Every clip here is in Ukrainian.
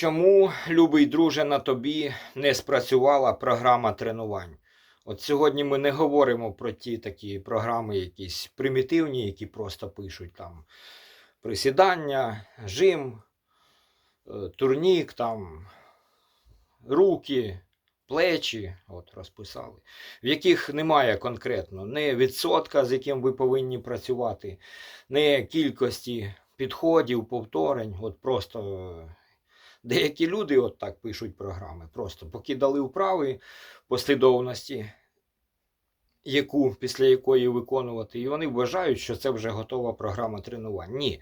Чому, любий друже, на тобі не спрацювала програма тренувань? От сьогодні ми не говоримо про ті такі програми, якісь примітивні, які просто пишуть там присідання, жим, е, турнік, там, руки, плечі, от розписали, в яких немає конкретно не відсотка, з яким ви повинні працювати, не кількості підходів, повторень. От просто деякі люди от так пишуть програми. Просто покидали вправи послідовності, яку, після якої виконувати, і вони вважають, що це вже готова програма тренувань. Ні.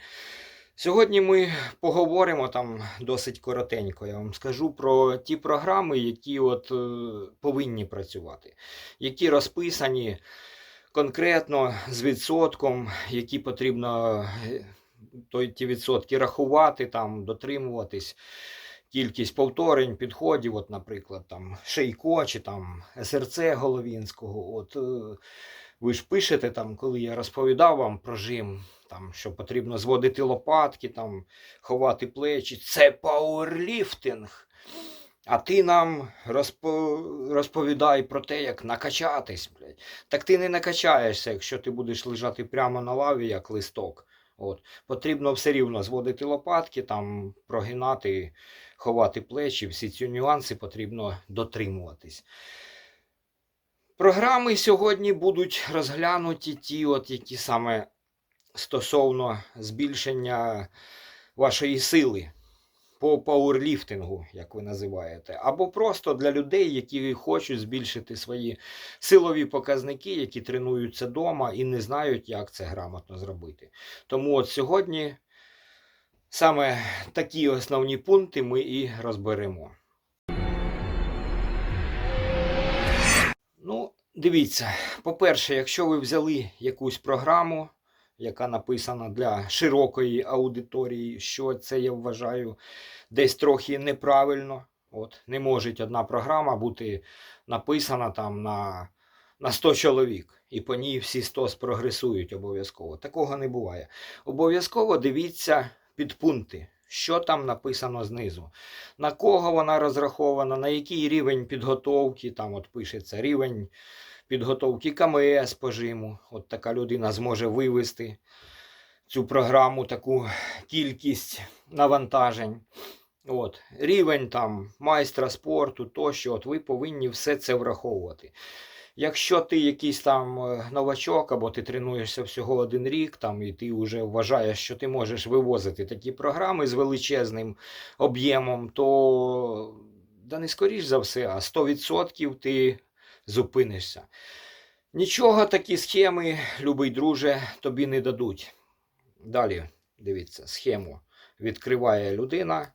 Сьогодні ми поговоримо там досить коротенько. Я вам скажу про ті програми, які от е, повинні працювати, які розписані конкретно з відсотком, які потрібно той, ті відсотки рахувати, там, дотримуватись. Кількість повторень, підходів, от, наприклад, там Шейко чи там СРЦ Головінського. От, е, ви ж пишете, там, коли я розповідав вам про жим, там, що потрібно зводити лопатки, там, ховати плечі. Це пауерліфтинг. А ти нам розпо... розповідай про те, як накачатись. Блядь. Так ти не накачаєшся, якщо ти будеш лежати прямо на лаві, як листок. От. Потрібно все рівно зводити лопатки, там, прогинати, ховати плечі. Всі ці нюанси потрібно дотримуватись. Програми сьогодні будуть розглянуті ті, от, які саме стосовно збільшення вашої сили по пауерліфтингу, як ви називаєте, або просто для людей, які хочуть збільшити свої силові показники, які тренуються вдома і не знають, як це грамотно зробити. Тому от сьогодні саме такі основні пункти ми і розберемо. Ну, дивіться, по-перше, якщо ви взяли якусь програму, яка написана для широкої аудиторії, що це я вважаю десь трохи неправильно. От, не може одна програма бути написана там на, на 100 чоловік, і по ній всі 100 спрогресують обов'язково. Такого не буває. Обов'язково дивіться підпункти, що там написано знизу, на кого вона розрахована, на який рівень підготовки, там от пишеться рівень підготовки КМС по жиму. От така людина зможе вивести цю програму, таку кількість навантажень. От, Рівень там майстра спорту, тощо, от ви повинні все це враховувати. Якщо ти якийсь там е, новачок, або ти тренуєшся всього один рік, там, і ти вже вважаєш, що ти можеш вивозити такі програми з величезним об'ємом, то да не скоріш за все, а 100% ти зупинишся. Нічого такі схеми, любий друже, тобі не дадуть. Далі, дивіться, схему відкриває людина.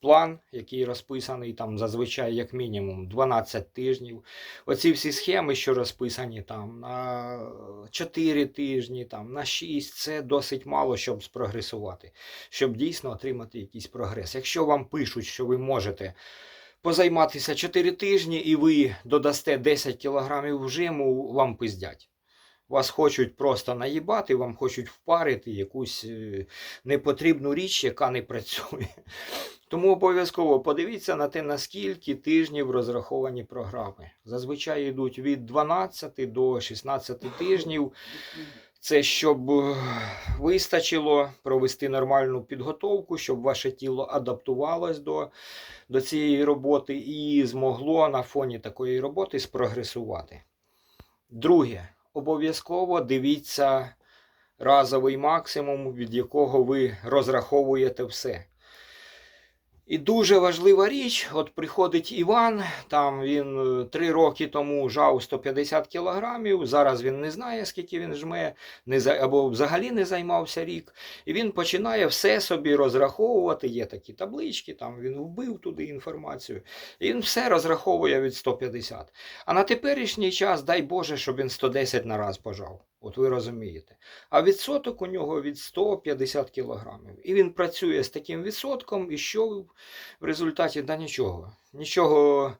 План, який розписаний там зазвичай як мінімум 12 тижнів. Оці всі схеми, що розписані там на 4 тижні, там, на 6, це досить мало, щоб спрогресувати, щоб дійсно отримати якийсь прогрес. Якщо вам пишуть, що ви можете позайматися 4 тижні і ви додасте 10 кілограмів жиму, вам пиздять. Вас хочуть просто наїбати, вам хочуть впарити якусь е, непотрібну річ, яка не працює. Тому обов'язково подивіться на те, наскільки тижнів розраховані програми. Зазвичай йдуть від 12 до 16 тижнів. Це щоб е, вистачило провести нормальну підготовку, щоб ваше тіло адаптувалось до, до цієї роботи і змогло на фоні такої роботи спрогресувати. Друге, обов'язково дивіться разовий максимум, від якого ви розраховуєте все. І дуже важлива річ, от приходить Іван, там він е, три роки тому жав 150 кілограмів, зараз він не знає, скільки він жме, не або взагалі не займався рік. І він починає все собі розраховувати. Є такі таблички, там він вбив туди інформацію. І він все розраховує від 150. А на теперішній час, дай Боже, щоб він 110 на раз пожав. От ви розумієте. А відсоток у нього від 150 кілограмів. І він працює з таким відсотком, і що в результаті? Да нічого. Нічого.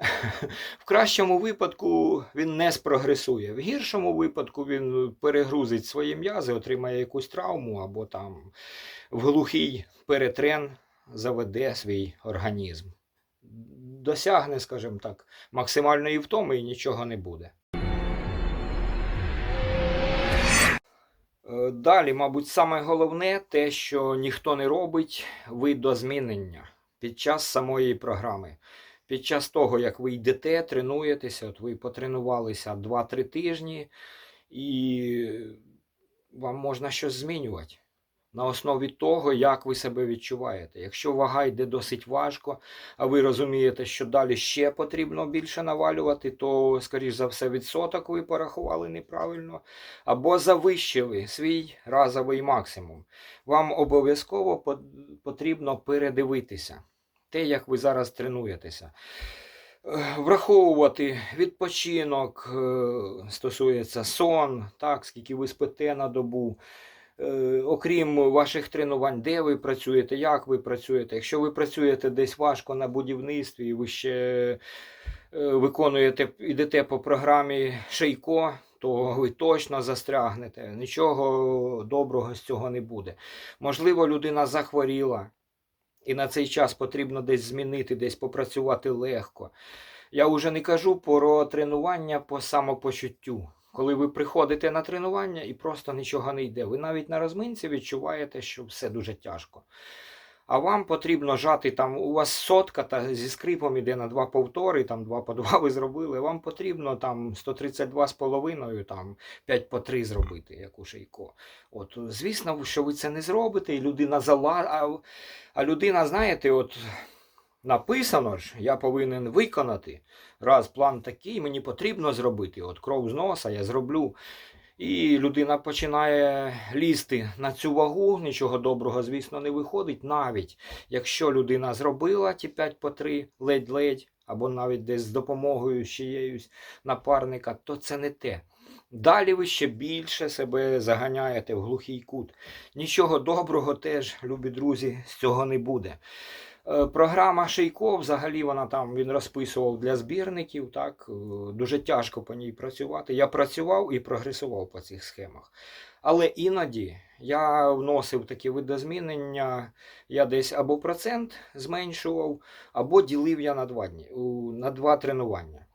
В кращому випадку він не спрогресує. В гіршому випадку він перегрузить свої м'язи, отримає якусь травму або там в глухий перетрен заведе свій організм. Досягне, скажімо так, максимальної втоми і нічого не буде. Далі, мабуть, саме головне те, що ніхто не робить видозмінення під час самої програми. Під час того, як ви йдете, тренуєтеся, от ви потренувалися 2-3 тижні, і вам можна щось змінювати на основі того, як ви себе відчуваєте. Якщо вага йде досить важко, а ви розумієте, що далі ще потрібно більше навалювати, то, скоріш за все, відсоток ви порахували неправильно, або завищили свій разовий максимум. Вам обов'язково потрібно передивитися те, як ви зараз тренуєтеся. Е, Враховувати відпочинок, е, стосується сон, так, скільки ви спите на добу. Е, Окрім ваших тренувань, де ви працюєте, як ви працюєте. Якщо ви працюєте десь важко на будівництві, і ви ще е, виконуєте, йдете по програмі Шейко, то ви точно застрягнете. Нічого доброго з цього не буде. Можливо, людина захворіла, і на цей час потрібно десь змінити, десь попрацювати легко. Я вже не кажу про тренування по самопочуттю. Коли ви приходите на тренування і просто нічого не йде. Ви навіть на розминці відчуваєте, що все дуже тяжко. А вам потрібно жати там, у вас сотка та зі скрипом іде на два повтори, там два по два ви зробили. Вам потрібно там 132 з половиною, там 5 по 3 зробити, як у Шейко. От, звісно, що ви це не зробите, і людина зала. А, а людина, знаєте, от написано ж, я повинен виконати. Раз план такий, мені потрібно зробити. От кров з носа я зроблю. І людина починає лізти на цю вагу, нічого доброго, звісно, не виходить. Навіть якщо людина зробила ті 5 по 3 ледь-ледь, або навіть десь з допомогою чиєюсь напарника, то це не те. Далі ви ще більше себе заганяєте в глухий кут. Нічого доброго теж, любі друзі, з цього не буде. Е, Програма Шейко, взагалі вона там він розписував для збірників. Так е, дуже тяжко по ній працювати. Я працював і прогресував по цих схемах. Але іноді я вносив такі видозмінення, я десь або процент зменшував, або ділив я на два дні, на два тренування.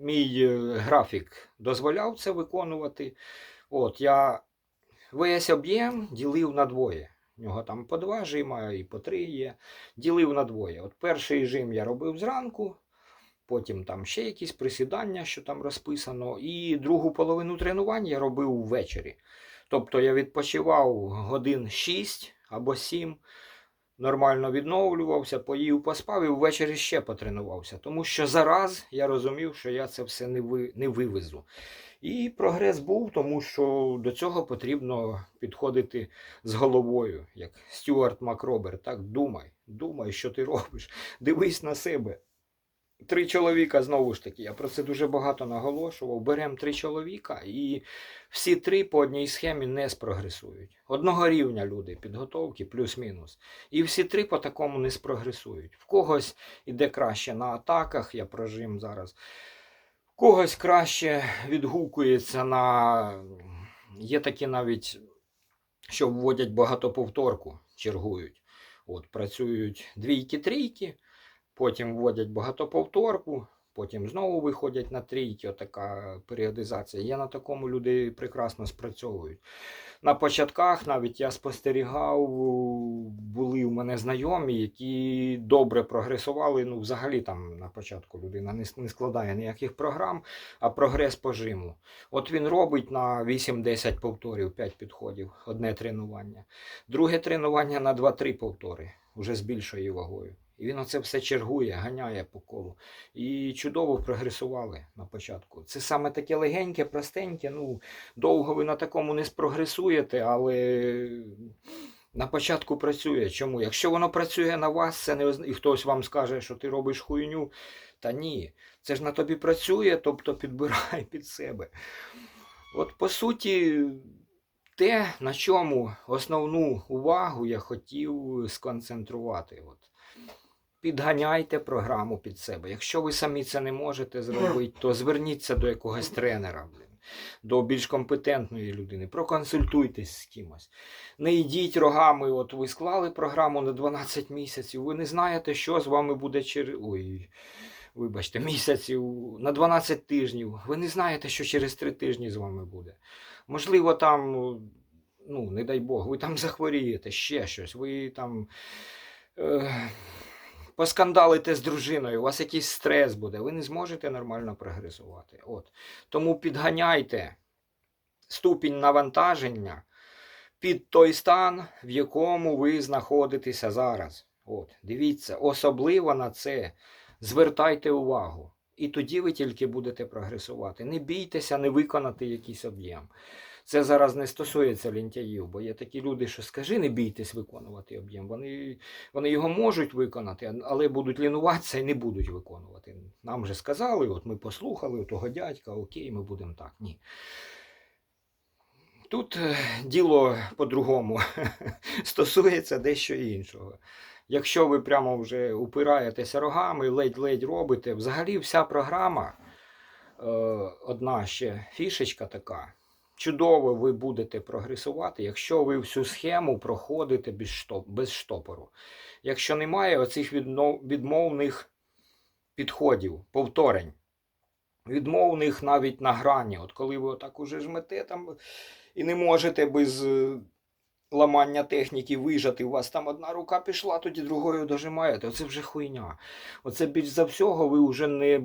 Мій е, графік дозволяв це виконувати. От я весь об'єм ділив на двоє. У нього там по два жима і по три є. Ділив на двоє. От перший жим я робив зранку, потім там ще якісь присідання, що там розписано, і другу половину тренувань я робив ввечері. Тобто я відпочивав годин 6 або 7, нормально відновлювався, поїв, поспав і ввечері ще потренувався. Тому що зараз я розумів, що я це все не, ви, не вивезу. І прогрес був, тому що до цього потрібно підходити з головою, як Стюарт Макробер. Так, думай, думай, що ти робиш. Дивись на себе. Три чоловіка, знову ж таки, я про це дуже багато наголошував. Беремо три чоловіка, і всі три по одній схемі не спрогресують. Одного рівня люди підготовки, плюс-мінус. І всі три по такому не спрогресують. В когось іде краще на атаках, я прожим зараз. В когось краще відгукується на. Є такі навіть, що вводять багатоповторку, чергують. От, працюють двійки-трійки, потім вводять багатоповторку, потім знову виходять на трійки, отака періодизація. Є на такому люди прекрасно спрацьовують. На початках навіть я спостерігав, були в мене знайомі, які добре прогресували. Ну, взагалі там на початку людина не складає ніяких програм, а прогрес по жиму. От він робить на 8-10 повторів, 5 підходів, одне тренування. Друге тренування на 2-3 повтори, вже з більшою вагою. І він оце все чергує, ганяє по колу. І чудово прогресували на початку. Це саме таке легеньке, простеньке. Ну, довго ви на такому не спрогресуєте, але на початку працює. Чому? Якщо воно працює на вас, це не і хтось вам скаже, що ти робиш хуйню. Та ні, це ж на тобі працює, тобто підбирай під себе. От по суті, те, на чому основну увагу я хотів сконцентрувати. От. Підганяйте програму під себе. Якщо ви самі це не можете зробити, то зверніться до якогось тренера. До більш компетентної людини. Проконсультуйтесь з кимось. Не йдіть рогами, от ви склали програму на 12 місяців, ви не знаєте, що з вами буде через. Ой, вибачте, місяців на 12 тижнів. Ви не знаєте, що через 3 тижні з вами буде. Можливо, там, ну, не дай Бог, ви там захворієте, ще щось, ви там. Е- поскандалите з дружиною, у вас якийсь стрес буде, ви не зможете нормально прогресувати. От. Тому підганяйте ступінь навантаження під той стан, в якому ви знаходитеся зараз. От. Дивіться, особливо на це звертайте увагу. І тоді ви тільки будете прогресувати. Не бійтеся не виконати якийсь об'єм. Це зараз не стосується лінтяїв, бо є такі люди, що скажи, не бійтесь виконувати об'єм. Вони, вони його можуть виконати, але будуть лінуватися і не будуть виконувати. Нам же сказали, от ми послухали того дядька, окей, ми будемо так. Ні. Тут е, діло по-другому стосується дещо іншого. Якщо ви прямо вже упираєтеся рогами, ледь-ледь робите, взагалі вся програма, е, одна ще фішечка така, чудово ви будете прогресувати, якщо ви всю схему проходите без, штоп, без штопору. Якщо немає оцих відмовних підходів, повторень, відмовних навіть на грані, от коли ви отак уже жмете там і не можете без ламання техніки вижати, у вас там одна рука пішла, тоді другою дожимаєте. Оце вже хуйня. Оце більш за всього ви вже не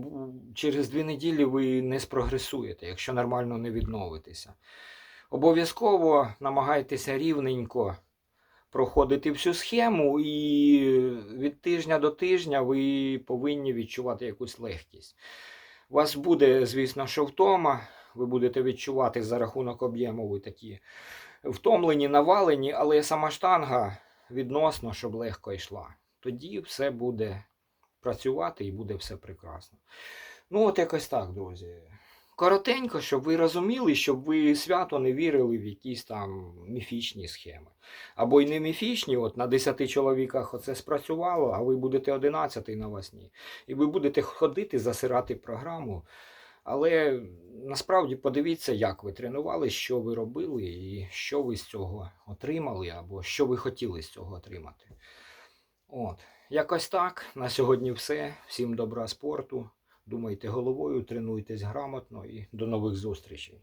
через дві неділі ви не спрогресуєте, якщо нормально не відновитеся. Обов'язково намагайтеся рівненько проходити всю схему, і від тижня до тижня ви повинні відчувати якусь легкість. У вас буде, звісно, що втома, ви будете відчувати за рахунок об'єму ви такі втомлені, навалені, але сама штанга відносно, щоб легко йшла. Тоді все буде працювати і буде все прекрасно. Ну, от якось так, друзі. Коротенько, щоб ви розуміли, щоб ви свято не вірили в якісь там міфічні схеми. Або й не міфічні, от на 10 чоловіках оце спрацювало, а ви будете 11 на вас ні. І ви будете ходити, засирати програму. Але насправді подивіться, як ви тренували, що ви робили, і що ви з цього отримали, або що ви хотіли з цього отримати. От, якось так. На сьогодні все. Всім добра спорту. Думайте головою, тренуйтесь грамотно і до нових зустрічей.